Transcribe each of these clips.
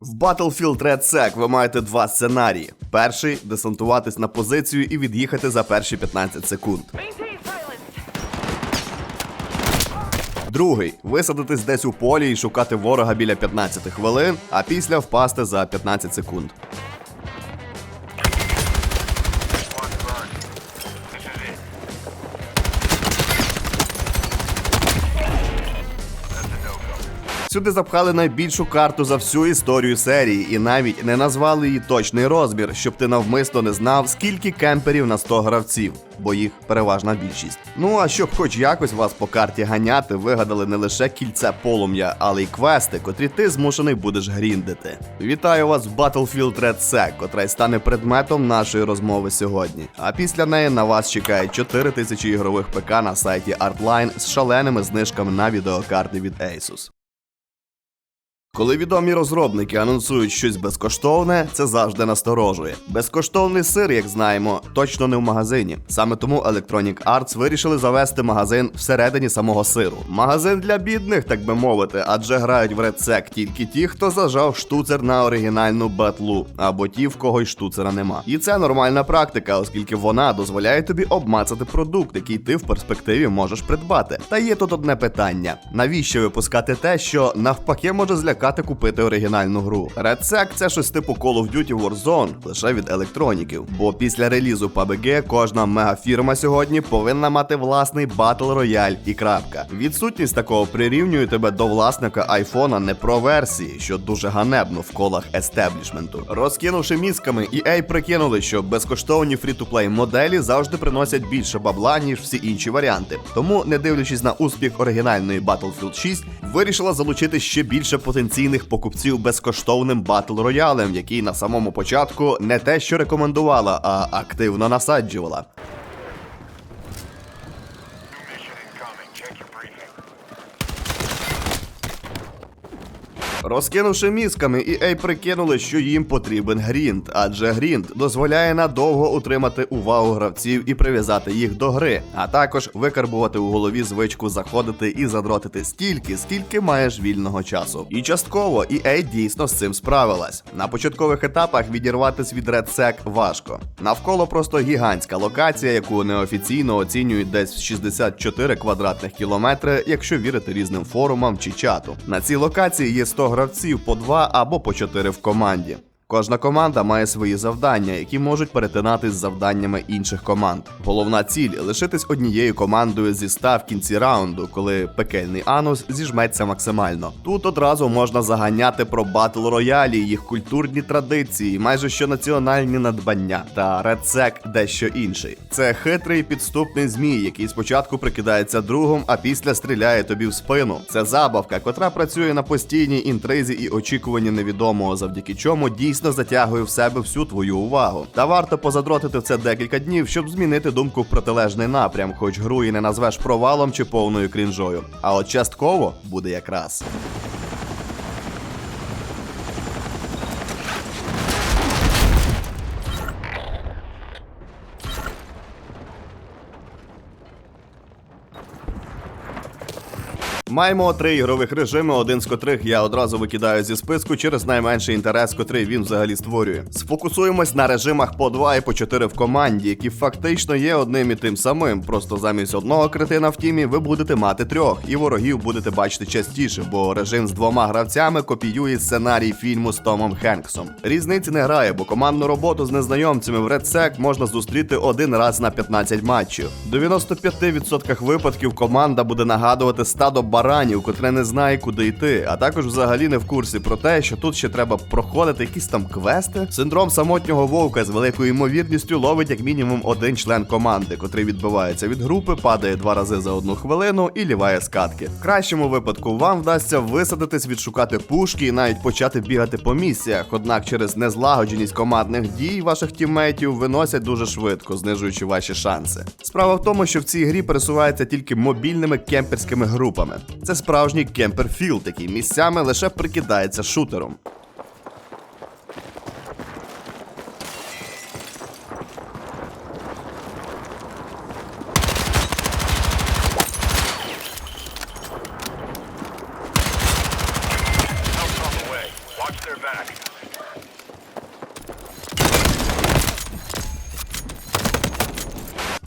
В Battlefield Red Sec ви маєте два сценарії. Перший десантуватись на позицію і від'їхати за перші 15 секунд. Другий висадитись десь у полі і шукати ворога біля 15 хвилин, а після впасти за 15 секунд. Сюди запхали найбільшу карту за всю історію серії і навіть не назвали її точний розмір, щоб ти навмисно не знав, скільки кемперів на 100 гравців, бо їх переважна більшість. Ну а щоб хоч якось вас по карті ганяти, вигадали не лише кільце полум'я, але й квести, котрі ти змушений будеш гріндити. Вітаю вас в Battlefield Red Sec, котра й стане предметом нашої розмови сьогодні. А після неї на вас чекає 4 тисячі ігрових ПК на сайті Artline з шаленими знижками на відеокарти від Asus. Коли відомі розробники анонсують щось безкоштовне, це завжди насторожує. Безкоштовний сир, як знаємо, точно не в магазині. Саме тому Electronic Arts вирішили завести магазин всередині самого сиру. Магазин для бідних, так би мовити, адже грають в Sec тільки ті, хто зажав штуцер на оригінальну батлу, або ті, в кого й штуцера нема. І це нормальна практика, оскільки вона дозволяє тобі обмацати продукт, який ти в перспективі можеш придбати. Та є тут одне питання: навіщо випускати те, що навпаки може злякати купити оригінальну гру? Sec – це щось типу Call of Duty Warzone, лише від електроніків. Бо після релізу PUBG кожна мегафірма сьогодні повинна мати власний батл рояль і крапка. Відсутність такого прирівнює тебе до власника айфона не про версії, що дуже ганебно в колах естеблішменту. Розкинувши мізками, EA прикинули, що безкоштовні фрі-ту-плей моделі завжди приносять більше бабла, ніж всі інші варіанти. Тому, не дивлячись на успіх оригінальної Battlefield 6, вирішила залучити ще більше потенційних покупців безкоштовним батл роялем, який на самому початку не те, що рекомендувала, а активно насаджувала. Розкинувши мізками, EA прикинули, що їм потрібен грінд, адже грінд дозволяє надовго утримати увагу гравців і прив'язати їх до гри, а також викарбувати у голові звичку заходити і задротити стільки, скільки маєш вільного часу. І частково EA дійсно з цим справилась. На початкових етапах відірватись від Red Sec важко. Навколо просто гігантська локація, яку неофіційно оцінюють десь в 64 квадратних кілометри, якщо вірити різним форумам чи чату. На цій локації є 100 гравців по два або по чотири в команді. Кожна команда має свої завдання, які можуть перетинатись з завданнями інших команд. Головна ціль лишитись однією командою зі ста в кінці раунду, коли пекельний анус зіжметься максимально. Тут одразу можна заганяти про батл роялі, їх культурні традиції, майже що національні надбання та Sec дещо інший. Це хитрий підступний змій, який спочатку прикидається другом, а після стріляє тобі в спину. Це забавка, котра працює на постійній інтризі і очікуванні невідомого, завдяки чому дійсно затягує в себе всю твою увагу. Та варто позадротити в це декілька днів, щоб змінити думку в протилежний напрям, хоч гру і не назвеш провалом чи повною крінжою. А от частково буде якраз. Маємо три ігрових режими, один з котрих я одразу викидаю зі списку через найменший інтерес, котрий він взагалі створює. Сфокусуємось на режимах по 2 і по 4 в команді, які фактично є одним і тим самим. Просто замість одного кретина в тімі ви будете мати трьох, і ворогів будете бачити частіше, бо режим з двома гравцями копіює сценарій фільму з Томом Хенксом. Різниці не грає, бо командну роботу з незнайомцями в Red Sec можна зустріти один раз на 15 матчів. В 95% випадків команда буде нагадувати стадо баранів, котре не знає, куди йти, а також взагалі не в курсі про те, що тут ще треба проходити якісь там квести. Синдром самотнього вовка з великою ймовірністю ловить як мінімум один член команди, котрий відбивається від групи, падає два рази за одну хвилину і ліває з катки. В кращому випадку вам вдасться висадитись, відшукати пушки і навіть почати бігати по місіях. Однак через незлагодженість командних дій ваших тіммейтів виносять дуже швидко, знижуючи ваші шанси. Справа в тому, що в цій грі пересувається тільки мобільними кемперськими групами. Це справжній кемперфілд, який місцями лише прикидається шутером.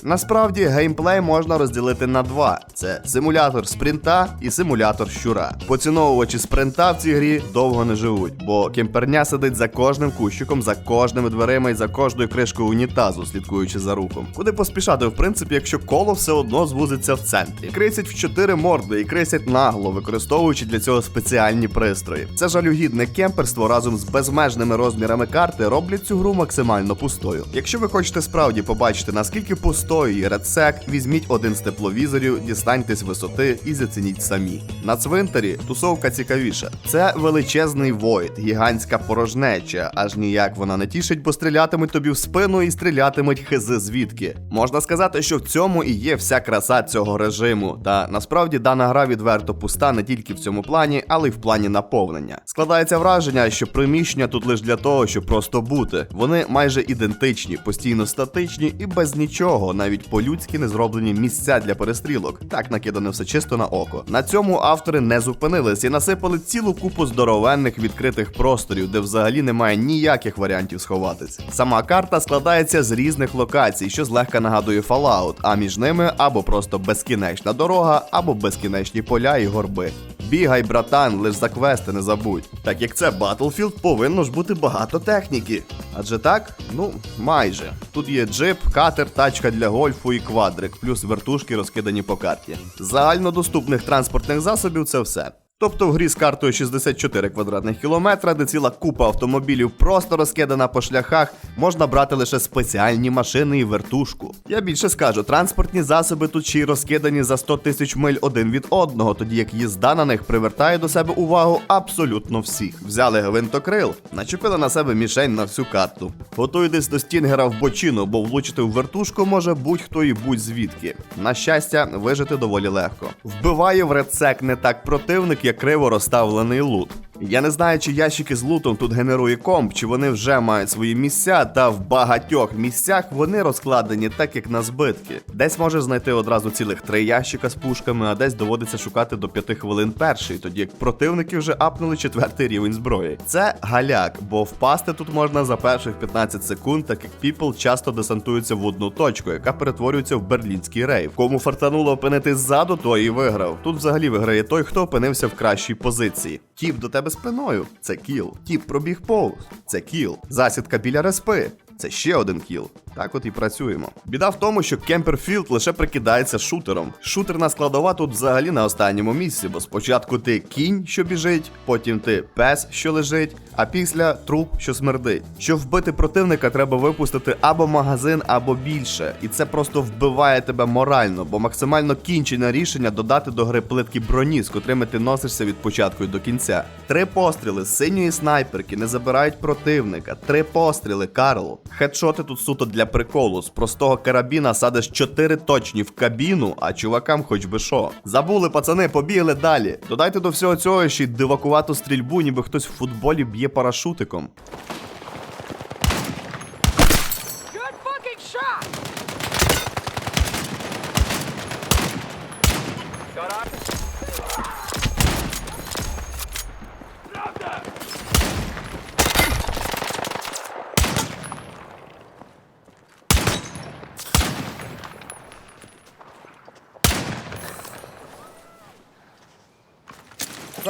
Насправді геймплей можна розділити на два: це симулятор спринта і симулятор щура. Поціновувачі спринта в цій грі довго не живуть, бо кемперня сидить за кожним кущиком, за кожними дверима і за кожною кришкою унітазу, слідкуючи за рухом. Куди поспішати, в принципі, якщо коло все одно звузиться в центрі. Крисять в чотири морди і крисять нагло, використовуючи для цього спеціальні пристрої. Це жалюгідне кемперство разом з безмежними розмірами карти роблять цю гру максимально пустою. Якщо ви хочете справді побачити, наскільки пустою є редсек, візьміть один з тепловізорів, дістаньтесь висоти і зацініть самі. На цвинтарі тусовка цікавіша. Це величезний войд, гігантська порожнеча, аж ніяк вона не тішить, бо стрілятимуть тобі в спину і стрілятимуть хизи звідки. Можна сказати, що в цьому і є вся краса цього режиму. Та насправді дана гра відверто пуста не тільки в цьому плані, але й в плані наповнення. Складається враження, що приміщення тут лише для того, щоб просто бути. Вони майже ідентичні, постійно статичні і без нічого, навіть по-людськи не зроблені місця для перестрілок. Так накидане все чисто на око. На цьому автори не зупинились і насипали цілу купу здоровенних відкритих просторів, де взагалі немає ніяких варіантів сховатись. Сама карта складається з різних локацій, що злегка нагадує Fallout, а між ними або просто безкінечна дорога, або безкінечні поля і горби. Бігай, братан, лиш за квести не забудь. Так як це Battlefield, повинно ж бути багато техніки. Адже так? Ну, майже. Тут є джип, катер, тачка для гольфу і квадрик, плюс вертушки розкидані по карті. Загальнодоступних транспортних засобів це все. Тобто в грі з картою 64 квадратних кілометра, де ціла купа автомобілів просто розкидана по шляхах, можна брати лише спеціальні машини і вертушку. Я більше скажу, транспортні засоби тут ще й розкидані за 100 тисяч миль один від одного, тоді як їзда на них привертає до себе увагу абсолютно всіх. Взяли гвинтокрил, начепили на себе мішень на всю карту. Готуйтесь до стінгера в бочину, бо влучити в вертушку може будь-хто і будь-звідки. На щастя, вижити доволі легко. Вбиває в редсек не так противник, як криво розставлений лут. Я не знаю, чи ящики з лутом тут генерує комп, чи вони вже мають свої місця, та в багатьох місцях вони розкладені так, як на збитки. Десь можеш знайти одразу цілих три ящика з пушками, а десь доводиться шукати до п'яти хвилин перший, тоді як противники вже апнули четвертий рівень зброї. Це галяк, бо впасти тут можна за перших 15 секунд, так як піпл часто десантуються в одну точку, яка перетворюється в берлінський рейв. Кому фартануло опинитись ззаду, той і виграв. Тут взагалі виграє той, хто опинився в кращій позиції. Тіп до тебе спиною це кіл. Тіп пробіг повз це кіл. Засідка біля респи. Це ще один кіл. Так от і працюємо. Біда в тому, що Кемперфілд лише прикидається шутером. Шутерна складова тут взагалі на останньому місці, бо спочатку ти кінь, що біжить, потім ти пес, що лежить, а після труп, що смердить. Щоб вбити противника, треба випустити або магазин, або більше. І це просто вбиває тебе морально, бо максимально кінчене рішення додати до гри плитки броні, з котрими ти носишся від початку до кінця. Три постріли синьої снайперки не забирають противника. Три постріли, Карл. Хедшоти тут суто для приколу. З простого карабіна садиш 4 точні в кабіну, а чувакам хоч би що. Забули, пацани, побігли далі. Додайте до всього цього ще й дивакувату стрільбу, ніби хтось в футболі б'є парашутиком.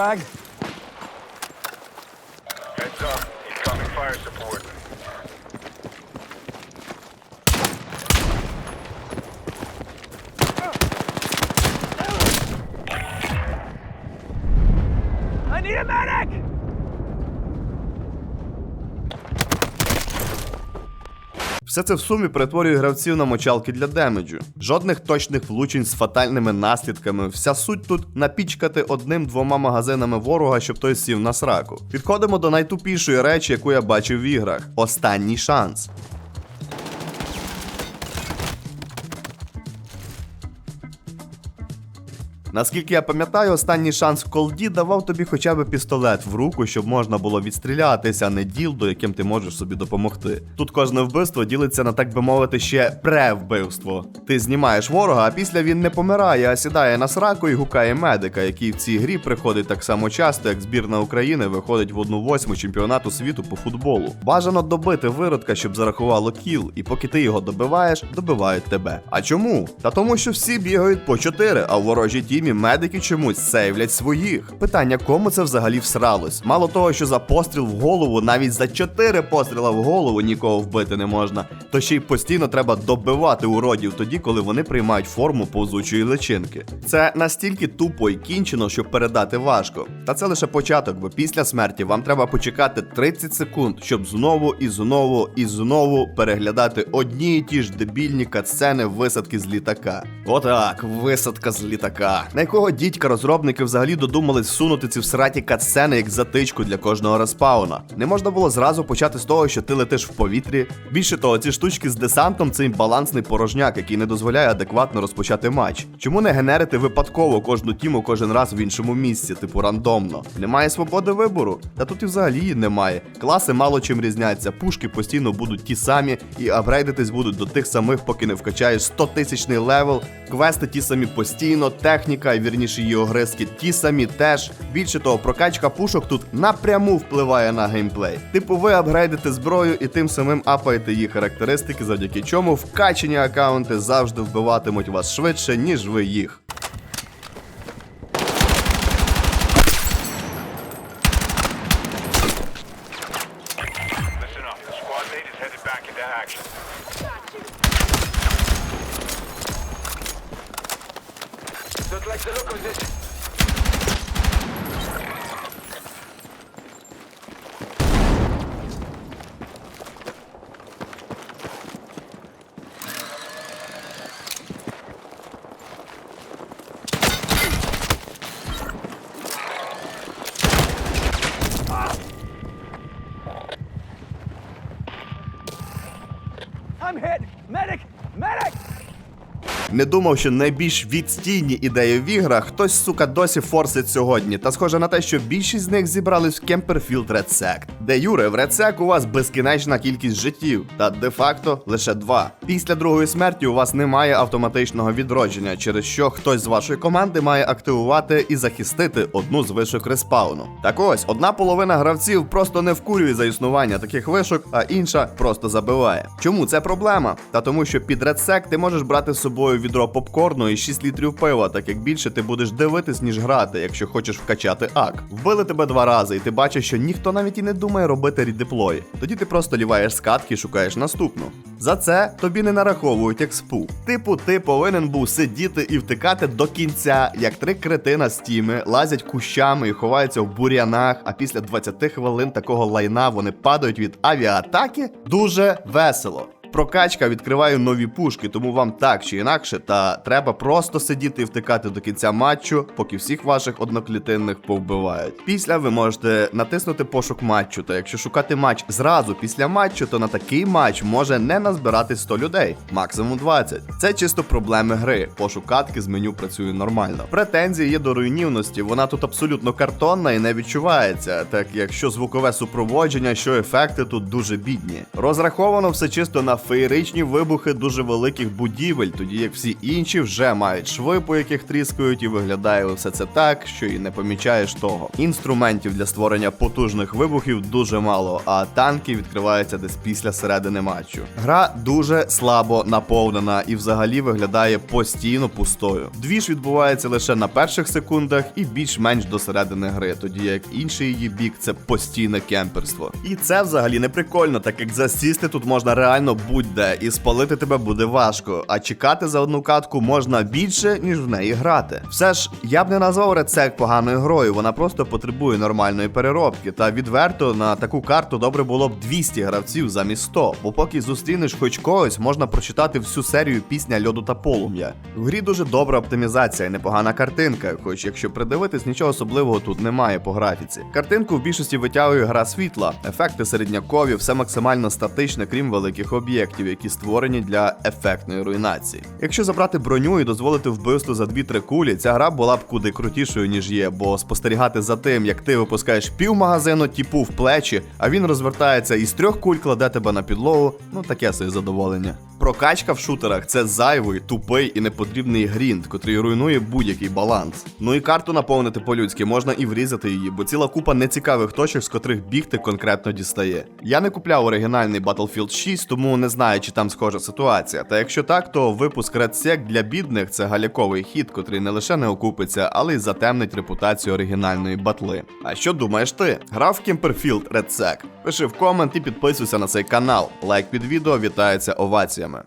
bag. Все це в сумі перетворює гравців на мочалки для демеджу. Жодних точних влучень з фатальними наслідками. Вся суть тут напічкати одним-двома магазинами ворога, щоб той сів на сраку. Підходимо до найтупішої речі, яку я бачив в іграх: останній шанс. Наскільки я пам'ятаю, останній шанс в колді давав тобі хоча б пістолет в руку, щоб можна було відстрілятися, а не ділдо, яким ти можеш собі допомогти. Тут кожне вбивство ділиться на так би мовити ще пре-вбивство. Ти знімаєш ворога, а після він не помирає, а сідає на сраку і гукає медика, який в цій грі приходить так само часто, як збірна України виходить в одну восьму чемпіонату світу по футболу. Бажано добити виродка, щоб зарахувало кіл, і поки ти його добиваєш, добивають тебе. А чому? Та тому, що всі бігають по 4, а в ворожій тімі медики чомусь сейвлять своїх. Питання, кому це взагалі всралось? Мало того, що за постріл в голову, навіть за 4 постріла в голову нікого вбити не можна, то ще й постійно треба добивати уродів тоді, коли вони приймають форму повзучої личинки. Це настільки тупо і кінчено, що передати важко. Та це лише початок, бо після смерті вам треба почекати 30 секунд, щоб знову і знову і знову переглядати одні і ті ж дебільні катсцени висадки з літака. Отак, висадка з літака. На якого дідька розробники взагалі додумались всунути ці всраті катсцени як затичку для кожного респауна. Не можна було зразу почати з того, що ти летиш в повітрі. Більше того, ці штучки з десантом це балансний порожняк, який не дозволяє адекватно розпочати матч. Чому не генерити випадково кожну тіму кожен раз в іншому місці, типу рандомно? Немає свободи вибору? Та тут і взагалі немає. Класи мало чим різняться, пушки постійно будуть ті самі, і апгрейдитись будуть до тих самих, поки не вкачаєш 100 тисячний левел. Квести ті самі постійно, техніка, і вірніше її огризки ті самі теж. Більше того, прокачка пушок тут напряму впливає на геймплей. Типу, ви апгрейдите зброю і тим самим апаєте її характеристики, завдяки чому вкачені аккаунти завжди вбиватимуть вас швидше, ніж ви їх. Back into action. The look of this. Не думав, що найбільш відстійні ідеї в іграх хтось, сука, досі форсить сьогодні. Та схоже на те, що більшість з них зібрались в Кемперфілд Red Sect. Де Юре, в Sect у вас безкінечна кількість життів, та де-факто лише два. Після другої смерті у вас немає автоматичного відродження, через що хтось з вашої команди має активувати і захистити одну з вишок респауну. Так ось, одна половина гравців просто не вкурює за існування таких вишок, а інша просто забиває. Чому це проблема? Та тому, що під Sect ти можеш брати з собою відро попкорну і 6 літрів пива, так як більше ти будеш дивитись, ніж грати, якщо хочеш вкачати ак. Вбили тебе два рази, і ти бачиш, що ніхто навіть і не думає робити рідеплой. Тоді ти просто ліваєш скатки і шукаєш наступну. За це тобі не нараховують експу. Типу, ти повинен був сидіти і втикати до кінця, як три кретина з тіми, лазять кущами і ховаються в бур'янах, а після 20 хвилин такого лайна вони падають від авіатаки. Дуже весело. Прокачка відкриває нові пушки, тому вам так чи інакше, та треба просто сидіти і втикати до кінця матчу, поки всіх ваших одноклітинних повбивають. Після ви можете натиснути пошук матчу. Та якщо шукати матч зразу після матчу, то на такий матч може не назбирати 100 людей, максимум 20. Це чисто проблеми гри. Пошук катки з меню працює нормально. Претензії є до руйнівності. Вона тут абсолютно картонна і не відчувається, так як що звукове супроводження, що ефекти тут дуже бідні. Розраховано все чисто на феєричні вибухи дуже великих будівель, тоді як всі інші вже мають шви, по яких тріскають, і виглядає все це так, що і не помічаєш того. Інструментів для створення потужних вибухів дуже мало, а танки відкриваються десь після середини матчу. Гра дуже слабо наповнена і взагалі виглядає постійно пустою. Двіж відбувається лише на перших секундах і більш-менш до середини гри, тоді як інший її бік це постійне кемперство. І це взагалі не прикольно, так як засісти тут можна реально будь-де, і спалити тебе буде важко. А чекати за одну катку можна більше, ніж в неї грати. Все ж я б не назвав рецект поганою грою, вона просто потребує нормальної переробки. Та відверто на таку карту добре було б 200 гравців замість 100, бо поки зустрінеш хоч когось, можна прочитати всю серію пісня льоду та полум'я. В грі дуже добра оптимізація і непогана картинка, хоч якщо придивитись, нічого особливого тут немає по графіці. Картинку в більшості витягує гра світла, ефекти середнякові, все максимально статичне, крім великих об'єктів. Об'єктів, які створені для ефектної руйнації. Якщо забрати броню і дозволити вбивство за 2-3 кулі, ця гра була б куди крутішою, ніж є, бо спостерігати за тим, як ти випускаєш пів магазину тіпу в плечі, а він розвертається із трьох куль кладе тебе на підлогу, ну таке своє задоволення. Прокачка в шутерах це зайвий, тупий і непотрібний грінд, котрий руйнує будь-який баланс. Ну і карту наповнити по-людськи можна і врізати її, бо ціла купа нецікавих точок, з котрих бігти конкретно дістає. Я не купляв оригінальний Battlefield 6, тому не знаю, чи там схожа ситуація. Та якщо так, то випуск Red Sec для бідних це галяковий хід, котрий не лише не окупиться, але й затемнить репутацію оригінальної батли. А що думаєш ти? Грав Кімперфілд Red Sec? Пиши в комент і підписуйся на цей канал. Лайк під відео вітається оваціями.